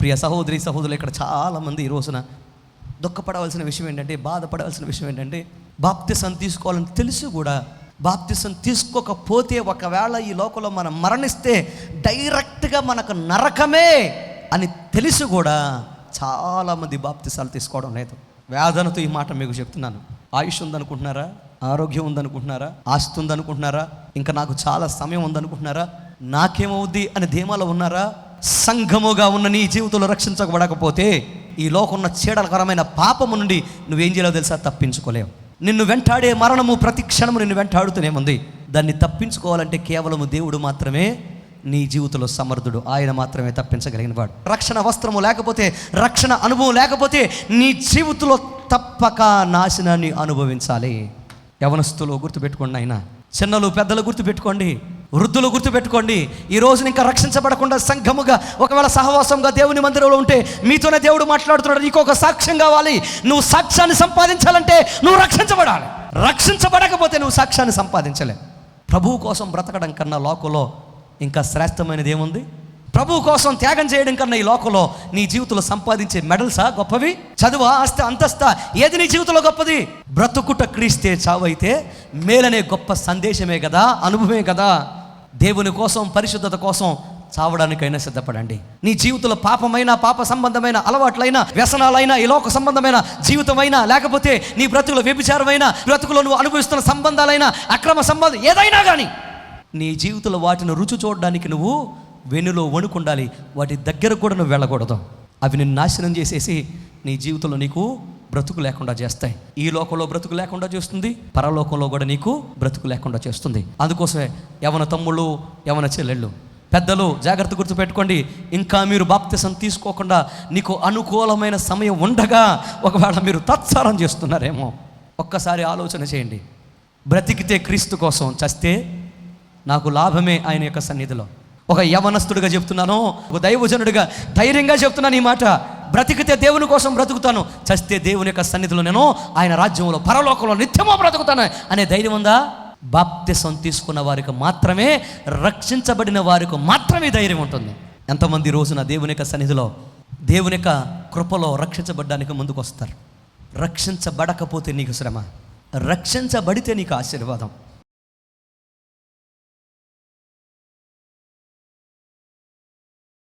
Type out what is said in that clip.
ప్రియ సహోదరి సహోదరులు ఇక్కడ చాలామంది ఈ రోజున దుఃఖపడవలసిన విషయం ఏంటంటే బాధపడవలసిన విషయం ఏంటంటే బాప్తిసం తీసుకోవాలని తెలిసి కూడా. బాప్తిసం తీసుకోకపోతే ఒకవేళ ఈ లోకంలో మనం మరణిస్తే డైరెక్ట్గా మనకు నరకమే అని తెలిసి కూడా చాలామంది బాప్తిసాలు తీసుకోవడం లేదు. వేదనతో ఈ మాట మీకు చెప్తున్నాను. ఆయుష్ ఉందనుకుంటున్నారా? ఆరోగ్యం ఉందనుకుంటున్నారా? ఆస్తి ఉందనుకుంటున్నారా? ఇంకా నాకు చాలా సమయం ఉందనుకుంటున్నారా? నాకేమవుద్ది అని ధీమాలో ఉన్నారా? సంఘముగా ఉన్న నీ జీవితంలో రక్షించబడకపోతే ఈ లోకున్న చీడలకరమైన పాపము నుండి నువ్వేం చేయాలో తెలుసా? తప్పించుకోలేవు. నిన్ను వెంటాడే మరణము ప్రతి క్షణము నిన్ను వెంటాడుతూనే ఉంది. దాన్ని తప్పించుకోవాలంటే కేవలము దేవుడు మాత్రమే నీ జీవితంలో సమర్థుడు. ఆయన మాత్రమే తప్పించగలిగిన వాడు. రక్షణ వస్త్రము లేకపోతే రక్షణ అనుభవం లేకపోతే నీ జీవితంలో తప్పక నాశనాన్ని అనుభవించాలి. యవనస్తులు గుర్తుపెట్టుకోండి ఆయన చిన్నలు పెద్దలు గుర్తుపెట్టుకోండి. వృద్ధులు గుర్తుపెట్టుకోండి ఈ రోజున ఇంకా రక్షించబడకుండా సంఘముగా ఒకవేళ సహవాసంగా దేవుని మందిరంలో ఉంటే మీతోనే దేవుడు మాట్లాడుతున్నాడు నీకు ఒక సాక్ష్యం కావాలి. నువ్వు సాక్ష్యాన్ని సంపాదించాలంటే నువ్వు రక్షించబడాలి. రక్షించబడకపోతే నువ్వు సాక్ష్యాన్ని సంపాదించలే ప్రభువు కోసం బ్రతకడం కన్నా లోకంలో ఇంకా శ్రేష్టమైనది ఏముంది ప్రభు కోసం త్యాగం చేయడం కన్నా ఈ లోకంలో నీ జీవితంలో సంపాదించే మెడల్సా గొప్పవి? చదువా ఆస్తి అంతస్తా ఏది నీ జీవితంలో గొప్పది? బ్రతుకుట క్రీస్తే చావైతే మేలనే గొప్ప సందేశమే కదా అనుభవమే కదా? దేవుని కోసం పరిశుద్ధత కోసం చావడానికైనా సిద్ధపడండి. నీ జీవితంలో పాపమైన పాప సంబంధమైన అలవాట్లైన వ్యసనాలైన ఈ లోక సంబంధమైన జీవితమైనా లేకపోతే నీ బ్రతుకుల వ్యభిచారమైన బ్రతుకులో నువ్వు అనుభవిస్తున్న సంబంధాలైన అక్రమ సంబంధం ఏదైనా కానీ నీ జీవితంలో వాటిని రుచి చూడడానికి నువ్వు వెన్నులో వణుకుండాలి. వాటి దగ్గర కూడా నువ్వు వెళ్ళకూడదు. అవి నిన్ను నాశనం చేసేసి నీ జీవితంలో నీకు బ్రతుకు లేకుండా చేస్తాయి. ఈ లోకంలో బ్రతుకు లేకుండా చేస్తుంది పరలోకంలో కూడా నీకు బ్రతుకు లేకుండా చేస్తుంది. అందుకోసమే యవన తమ్ముళ్ళు యవన చెల్లెళ్ళు పెద్దలు జాగ్రత్త గుర్తుపెట్టుకోండి. ఇంకా మీరు బాప్తిసం తీసుకోకుండా నీకు అనుకూలమైన సమయం ఉండగా ఒకవేళ మీరు తత్సారం చేస్తున్నారేమో ఒక్కసారి ఆలోచన చేయండి. బ్రతికితే క్రీస్తు కోసం చస్తే నాకు లాభమే ఆయన యొక్క సన్నిధిలో. ఒక యవనస్తుడిగా చెప్తున్నాను ఒక దైవజనుడిగా ధైర్యంగా చెప్తున్నాను ఈ మాట. బ్రతికితే దేవుని కోసం బ్రతుకుతాను. చస్తే దేవుని యొక్క సన్నిధిలో నేను ఆయన రాజ్యంలో పరలోకంలో నిత్యమో బ్రతుకుతాను అనే ధైర్యం ఉందా? బాప్తిసం తీసుకున్న వారికి మాత్రమే రక్షించబడిన వారికి మాత్రమే ధైర్యం ఉంటుంది. ఎంతమంది రోజున దేవుని యొక్క సన్నిధిలో దేవుని యొక్క కృపలో రక్షించబడ్డానికి ముందుకు వస్తారు రక్షించబడకపోతే నీకు శ్రమ. రక్షించబడితే నీకు ఆశీర్వాదం.